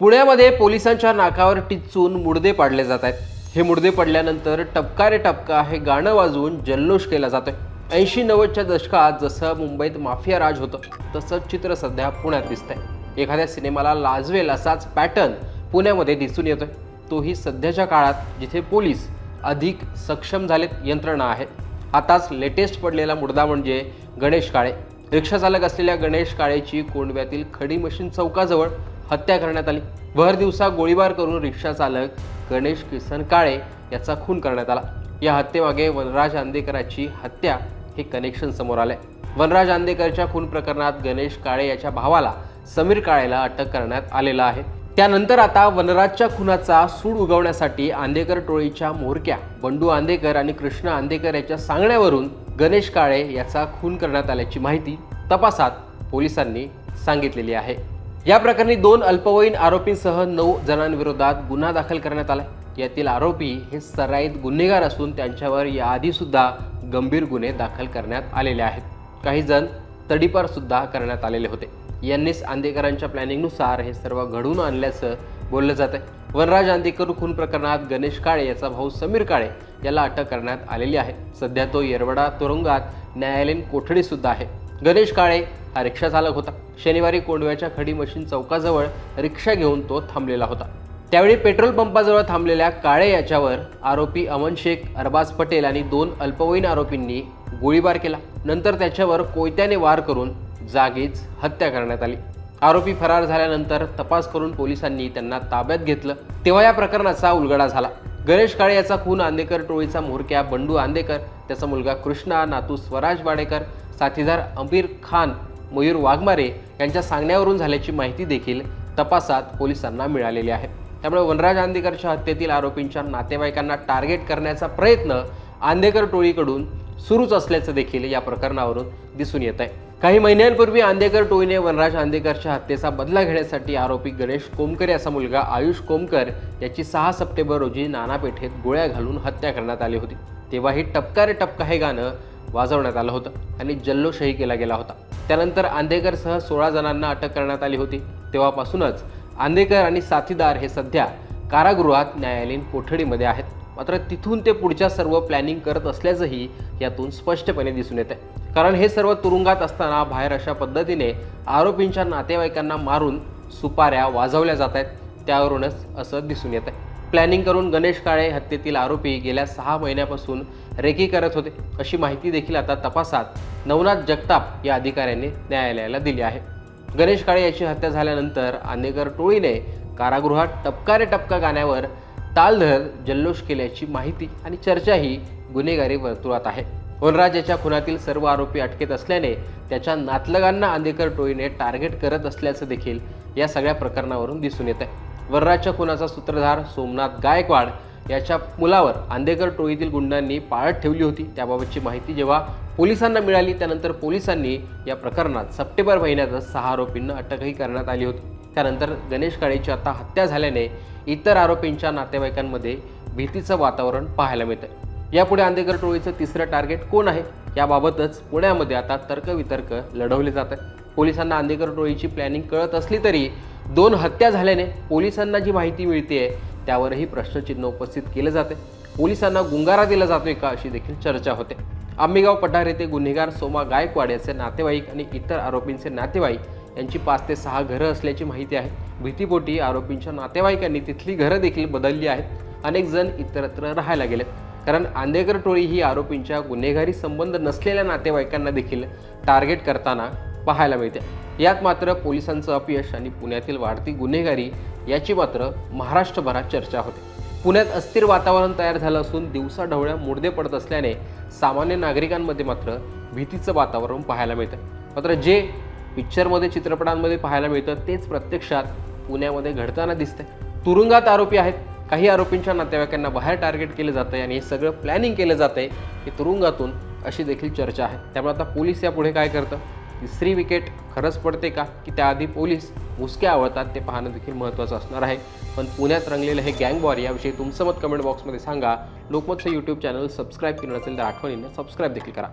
पुण्यामध्ये पोलिसांच्या नाकावर टिचून मुडदे पाडले जात आहेत. हे मुडदे पडल्यानंतर टपका रे टपका हे गाणं वाजवून जल्लोष केला जातोय. ऐंशी नव्वदच्या दशकात जसं मुंबईत माफिया राज होतं तसंच चित्र सध्या पुण्यात दिसतंय. एखाद्या सिनेमाला लाजवेल असाच पॅटर्न पुण्यामध्ये दिसून येतोय. तोही सध्याच्या काळात जिथे पोलीस अधिक सक्षम झालेत यंत्रणा आहे. आताच लेटेस्ट पडलेला मुडदा म्हणजे गणेश काळे. रिक्षाचालक असलेल्या गणेश काळेची कोंडव्यातील खडी मशीन चौकाजवळ हत्या करण्यात आली. भर दिवसा गोळीबार करून रिक्षा चालक गणेश किसन काळे याचा खून करण्यात आला. या हत्येमागे वनराज आंदेकराची हत्या हे कनेक्शन समोर आलंय. वनराज आंदेकरच्या खून प्रकरणात गणेश काळे याच्या भावाला समीर काळेला अटक करण्यात आलेलं आहे. त्यानंतर आता वनराजच्या खुनाचा सूड उगवण्यासाठी आंदेकर टोळीच्या मोरक्या बंडू आंदेकर आणि कृष्ण आंदेकर याच्या सांगण्यावरून गणेश काळे याचा खून करण्यात आल्याची माहिती तपासात पोलिसांनी सांगितलेली आहे. या प्रकरणी दोन अल्पवयीन आरोपींसह नऊ जणांविरोधात गुन्हा दाखल करण्यात आला यातील आरोपी हे सराईत गुन्हेगार असून त्यांच्यावर याआधीसुद्धा गंभीर गुन्हे दाखल करण्यात आलेले आहेत. काही जण तडीपारसुद्धा करण्यात आलेले होते. यांनीच आंदेकरांच्या प्लॅनिंगनुसार हे सर्व घडवून आणल्याचं बोललं जात आहे वनराज आंदेकर खून प्रकरणात गणेश काळे याचा भाऊ समीर काळे याला अटक करण्यात आलेली आहे. सध्या तो येरवडा तुरुंगात न्यायालयीन कोठडी सुद्धा आहे. गणेश काळे हा रिक्षा चालक होता. शनिवारी कोंडव्याच्या खडी मशीन चौकाजवळ रिक्षा घेऊन तो थांबलेला होता. त्यावेळी पेट्रोल पंपाजवळ थांबलेल्या काळे याच्यावर आरोपी अमन शेख अरबाज पटेल आणि दोन अल्पवयीन आरोपींनी गोळीबार केला. नंतर त्याच्यावर कोयत्याने वार करून जागीच हत्या करण्यात आली. आरोपी फरार झाल्यानंतर तपास करून पोलिसांनी त्यांना ताब्यात घेतलं. तेव्हा या प्रकरणाचा उलगडा झाला. गणेश काळे याचा खून आंदेकर टोळीचा म्होरक्या बंडू आंदेकर त्याचा मुलगा कृष्णा नातू स्वराज वाडेकर साथीदार अमीर खान मयूर वाघमारे यांच्या सांगण्यावरून झाल्याची माहिती देखील तपासात पोलिसांना मिळालेली आहे. त्यामुळे वनराज आंदेकरच्या हत्येतील आरोपींच्या नातेवाईकांना टार्गेट करण्याचा प्रयत्न आंदेकर टोळीकडून सुरूच असल्याचं देखील या प्रकरणावरून दिसून येत आहे काही महिन्यांपूर्वी आंदेकर टोईने वनराज आंदेकरच्या हत्येचा बदला घेण्यासाठी आरोपी गणेश कोमकर याचा मुलगा आयुष कोमकर याची सहा सप्टेंबर रोजी नानापेठेत गोळ्या घालून हत्या करण्यात आली होती. तेव्हा ही टपका रे टपका हे गाणं वाजवण्यात आलं होतं आणि जल्लोषही केला गेला होता. त्यानंतर आंदेकरसह सोळा जणांना अटक करण्यात आली होती. तेव्हापासूनच आंदेकर आणि साथीदार हे सध्या कारागृहात न्यायालयीन कोठडीमध्ये आहेत. मात्र तिथून ते पुढच्या सर्व प्लॅनिंग करत असल्याचंही यातून स्पष्टपणे दिसून येत आहे कारण हे सर्व तुरुंगात असताना बाहेर अशा पद्धतीने आरोपींच्या नातेवाईकांना मारून सुपाऱ्या वाजवल्या जात आहेत. त्यावरूनच असं दिसून येत आहे. प्लॅनिंग करून गणेश काळे हत्येतील आरोपी गेल्या सहा महिन्यापासून रेकी करत होते. अशी माहिती देखील आता तपासात नवनाथ जगताप या अधिकाऱ्यांनी न्यायालयाला दिली आहे. गणेश काळे याची हत्या झाल्यानंतर आंदेकर टोळीने कारागृहात टपका रे टपका गाण्यावर ताल धर जल्लोष केल्याची माहिती आणि चर्चाही गुन्हेगारी वर्तुळात आहे. वनराज याच्या खुनातील सर्व आरोपी अटकेत असल्याने त्याच्या नातलगांना आंदेकर टोळीने टार्गेट करत असल्याचं देखील या सगळ्या प्रकरणावरून दिसून येत आहे वनराजच्या खुनाचा सूत्रधार सोमनाथ गायकवाड याच्या मुलावर आंदेकर टोळीतील गुंडांनी पाळत ठेवली होती. त्याबाबतची माहिती जेव्हा पोलिसांना मिळाली त्यानंतर पोलिसांनी या प्रकरणात सप्टेंबर महिन्यातच सहा आरोपींना अटकही करण्यात आली होती. त्यानंतर गणेश काळेची आता हत्या झाल्याने इतर आरोपींच्या नातेवाईकांमध्ये भीतीचं वातावरण पाहायला मिळतं यापुढे आंदेकर टोळीचं तिसरं टार्गेट कोण आहे? याबाबतच पुण्यामध्ये आता तर्कवितर्क लढवले जात आहे पोलिसांना आंदेकर टोळीची प्लॅनिंग कळत असली तरी दोन हत्या झाल्याने पोलिसांना जी माहिती मिळते त्यावरही प्रश्नचिन्ह उपस्थित केलं जाते. पोलिसांना गुंगारा दिला जातोय का अशी देखील चर्चा होते. आंबेगाव पठार येथे गुन्हेगार सोमा गायकवाड याचे नातेवाईक आणि इतर आरोपींचे नातेवाईक यांची पाच ते सहा घरं असल्याची माहिती आहे. भीतीपोटी आरोपींच्या नातेवाईकांनी तिथली घरं देखील बदलली आहेत. अनेक जण इतरत्र राहायला गेलेत. कारण आंदेकर टोळी ही आरोपींच्या गुन्हेगारी संबंध नसलेल्या नातेवाईकांना देखील टार्गेट करताना पाहायला मिळते. यात मात्र पोलिसांचं अपयश आणि पुण्यातील वाढती गुन्हेगारी याची मात्र महाराष्ट्रभरात चर्चा होते. पुण्यात अस्थिर वातावरण तयार झालं असून दिवसा ढवळ्या मुडदे पडत असल्याने सामान्य नागरिकांमध्ये मात्र भीतीचं वातावरण पाहायला मिळतं. मात्र जे पिक्चरमध्ये चित्रपटांमध्ये पाहायला मिळतं तेच प्रत्यक्षात पुण्यामध्ये घडताना दिसतंय. तुरुंगात आरोपी आहेत. काही आरोपींच्या नातेवाईकांना बाहेर टार्गेट केलं जातं आणि हे सगळं प्लॅनिंग केलं जातं आहे की तुरुंगातून अशी देखील चर्चा आहे. त्यामुळे आता पोलीस यापुढे काय करतं? तिसरी विकेट खरंच पडते का? की त्याआधी पोलीस मुसक्या आवडतात ते पाहणं देखील महत्त्वाचं असणार आहे. पण पुण्यात रंगलेलं हे गँग वॉर याविषयी तुमचं मत कमेंट बॉक्समध्ये सांगा. लोकमतचं यूट्यूब चॅनल सबस्क्राईब केलं नसेल तर आठवणीनं सबस्क्राईब देखील करा.